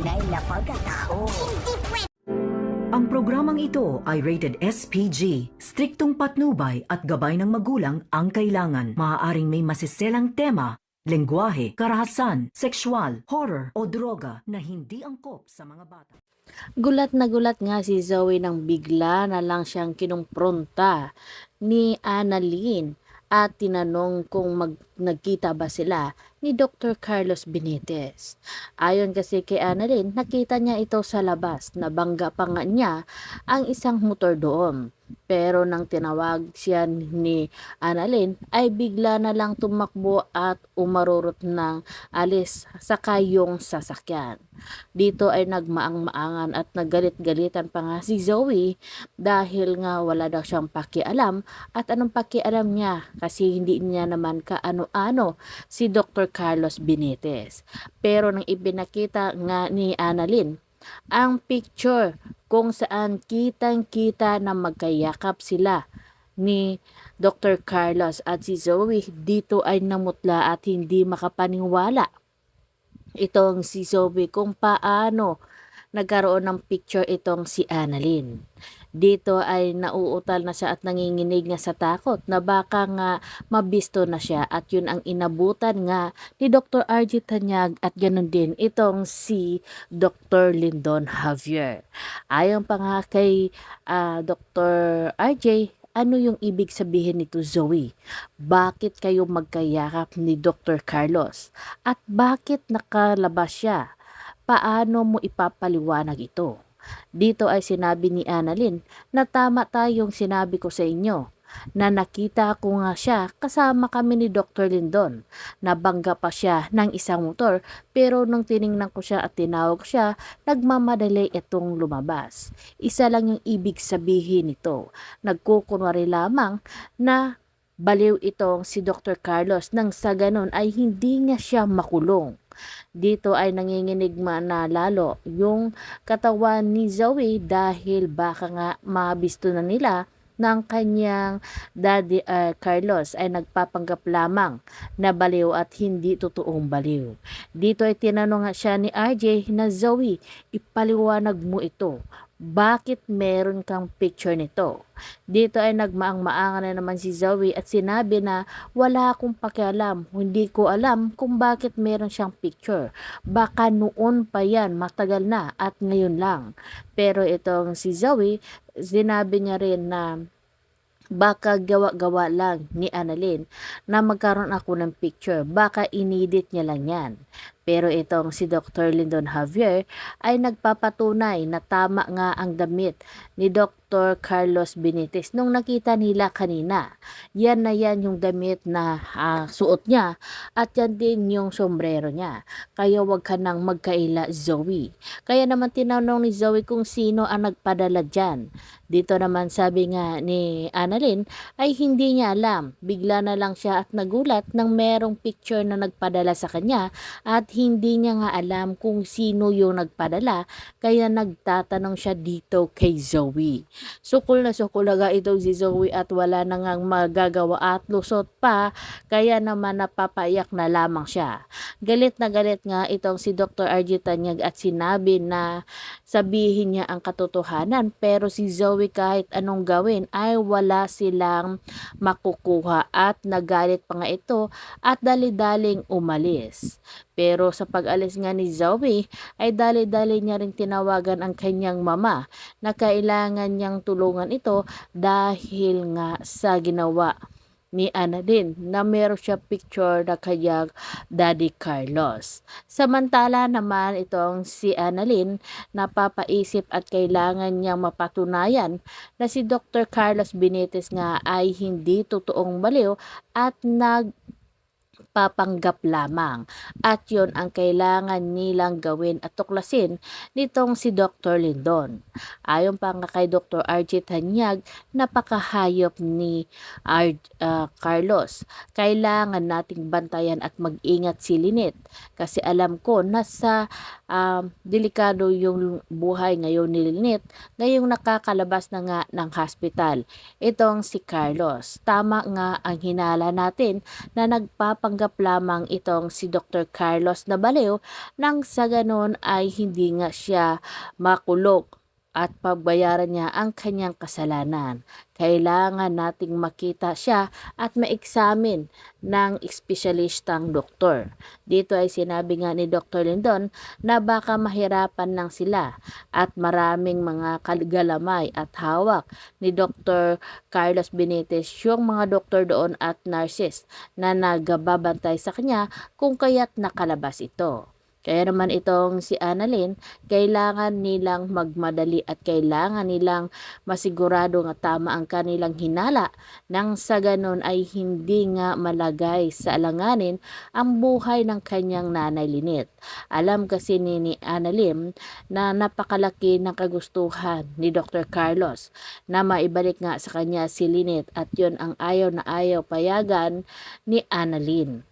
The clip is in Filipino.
tunay na pagkatao. Ang programang ito ay rated SPG. Striktong patnubay at gabay ng magulang ang kailangan. Maaaring may masiselang tema, lengguwahe, karahasan, sexual, horror o droga na hindi angkop sa mga bata. Gulat na gulat nga si Zoe nang bigla na lang siyang kinumpronta ni Annalyn at tinanong kung mag, nagkita ba sila ni Dr. Carlos Benitez. Ayon kasi kay Annalyn, nakita niya ito sa labas. Nabangga pa nga niya ang isang motor doon. Pero nang tinawag siya ni Annalyn, ay bigla na lang tumakbo at umarurot ng alis sa kayong sasakyan. Dito ay nagmaang-maangan at naggalit-galitan pa nga si Zoe dahil nga wala daw siyang pakialam at anong pakialam niya kasi hindi niya naman kaano-ano si Dr. Carlos Benitez. Pero nang ibinakita nga ni Annalyn ang picture kung saan kitang-kita na magkayakap sila ni Dr. Carlos at si Zoe dito ay namutla at hindi makapaniwala itong si Zoe kung paano nagkaroon ng picture itong si Annalyn. Dito ay nauutal na siya at nanginginig nga sa takot na baka nga mabisto na siya at yun ang inabutan nga ni Dr. RG Tanyag at ganun din itong si Dr. Lindon Javier. Ayon pa nga kay ah, Dr. RJ, ano yung ibig sabihin nito Zoe? Bakit kayo magkayakap ni Dr. Carlos? At bakit nakalabas siya? Paano mo ipapaliwanag ito? Dito ay sinabi ni Annalyn na tama tayong sinabi ko sa inyo na nakita ko nga siya kasama kami ni Dr. Lindon. Nabangga pa siya ng isang motor pero nung tiningnan ko siya at tinawag siya, nagmamadali itong lumabas. Isa lang yung ibig sabihin nito. Nagkukunwari lamang na baliw itong si Dr. Carlos nang sa ganon ay hindi niya siya makulong. Dito ay nanginginig man na lalo yung katawan ni Zoe dahil baka nga mabisto na nila ng kanyang daddy uh, Carlos ay nagpapanggap lamang na baliw at hindi totoong baliw. Dito ay tinanong siya ni RJ na Zoe, ipaliwanag mo ito. Bakit meron kang picture nito? Dito ay nagmaang-maangan na naman si Zoe at sinabi na wala akong pakialam. Hindi ko alam kung bakit meron siyang picture. Baka noon pa yan, matagal na at ngayon lang. Pero itong si Zoe, sinabi niya rin na baka gawa-gawa lang ni Annalyn na magkaroon ako ng picture. Baka inedit niya lang yan. Pero itong si Dr. Lyndon Javier ay nagpapatunay na tama nga ang damit ni Dr. Carlos Benitez nung nakita nila kanina. Yan na yan yung damit na ah, suot niya at yan din yung sombrero niya. Kaya wag ka nang magkaila Zoe. Kaya naman tinanong ni Zoe kung sino ang nagpadala dyan. Dito naman sabi nga ni Annalyn ay hindi niya alam. Bigla na lang siya at nagulat nang merong picture na nagpadala sa kanya at hindi niya nga alam kung sino yung nagpadala kaya nagtatanong siya dito kay Zoe. Sukol na sukol na nga ito si Zoe at wala na ngang magagawa at lusot pa kaya naman napapayak na lamang siya. Galit na galit nga itong si Dr. RG Tanyag at sinabi na sabihin niya ang katotohanan pero si Zoe kahit anong gawin ay wala silang makukuha at nagalit pa nga ito at dali-daling umalis. Pero sa pag-alis nga ni Zoe ay dali-dali niya ring tinawagan ang kanyang mama na kailangan niyang tulungan ito dahil nga sa ginawa ni Annalyn na meron siya picture na kanyang Daddy Carlos. Samantala naman itong si Annalyn napapaisip at kailangan niyang mapatunayan na si Dr. Carlos Benitez nga ay hindi totoong baliw at nag papanggap lamang. At yon ang kailangan nilang gawin at tuklasin nitong si Dr. Lindon. Ayon pa nga kay Dr. RJ Tanyag, napakahayop ni R, uh, Carlos. Kailangan nating bantayan at mag-ingat si Linet kasi alam ko na sa um, delikado yung buhay ngayon ni Lynette ngayong nakakalabas na nga ng hospital. Itong si Carlos. Tama nga ang hinala natin na nagpapanggap lamang itong si Dr. Carlos na baliw nang sa ganon ay hindi nga siya makulog at pagbayaran niya ang kanyang kasalanan. Kailangan nating makita siya at ma-examine ng espesyalistang doktor. Dito ay sinabi nga ni Dr. Lindon na baka mahirapan lang sila at maraming mga kagalamay at hawak ni Dr. Carlos Benitez yung mga doktor doon at nurses na nagbabantay sa kanya kung kaya't nakalabas ito. Kaya naman itong si Annalyn, kailangan nilang magmadali at kailangan nilang masigurado nga tama ang kanilang hinala nang sa ganon ay hindi nga malagay sa alanganin ang buhay ng kanyang nanay Linit. Alam kasi ni, ni Annalyn na napakalaki ng kagustuhan ni Dr. Carlos na maibalik nga sa kanya si Linit at yun ang ayaw na ayaw payagan ni Annalyn.